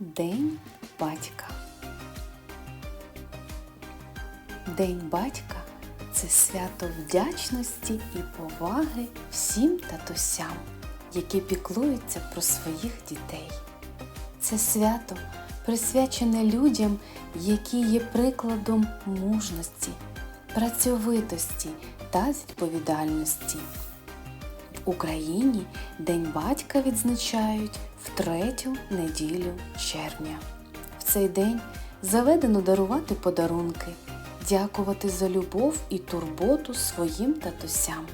День батька. День батька це свято вдячності і поваги всім татусям, які піклуються про своїх дітей. Це свято присвячене людям, які є прикладом мужності, працьовитості та відповідальності. Україні День батька відзначають в третю неділю червня. В цей день заведено дарувати подарунки, дякувати за любов і турботу своїм татусям,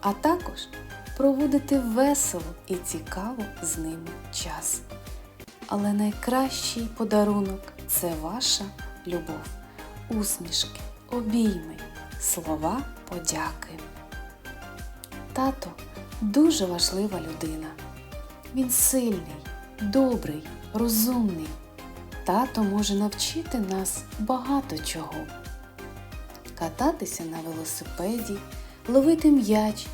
а також проводити весело і цікаво з ними час. Але найкращий подарунок це ваша любов, усмішки, обійми, слова подяки. Тато дуже важлива людина. Він сильний, добрий, розумний. Тато може навчити нас багато чого. Кататися на велосипеді, ловити м'яч,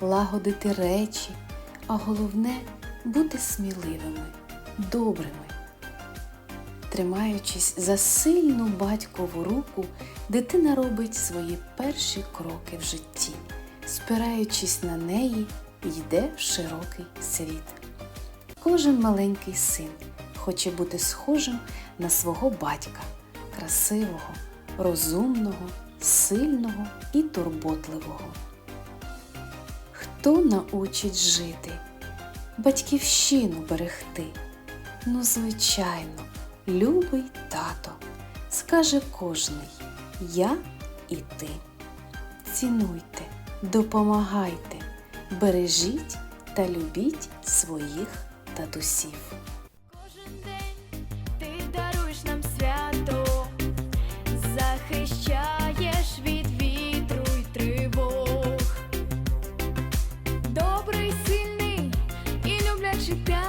лагодити речі, а головне бути сміливими, добрими. Тримаючись за сильну батькову руку, дитина робить свої перші кроки в житті, спираючись на неї, йде широкий світ. Кожен маленький син хоче бути схожим на свого батька, красивого, розумного, сильного і турботливого. Хто научить жити, батьківщину берегти? Ну, звичайно, любий тато, скаже кожний я і ти. Цінуйте, допомагайте, Бережіть та любіть своїх татусів. Кожен день ти даруєш нам свято, захищаєш від вітру й тривог. Добрий, сильний і люблячий.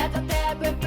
я до тебе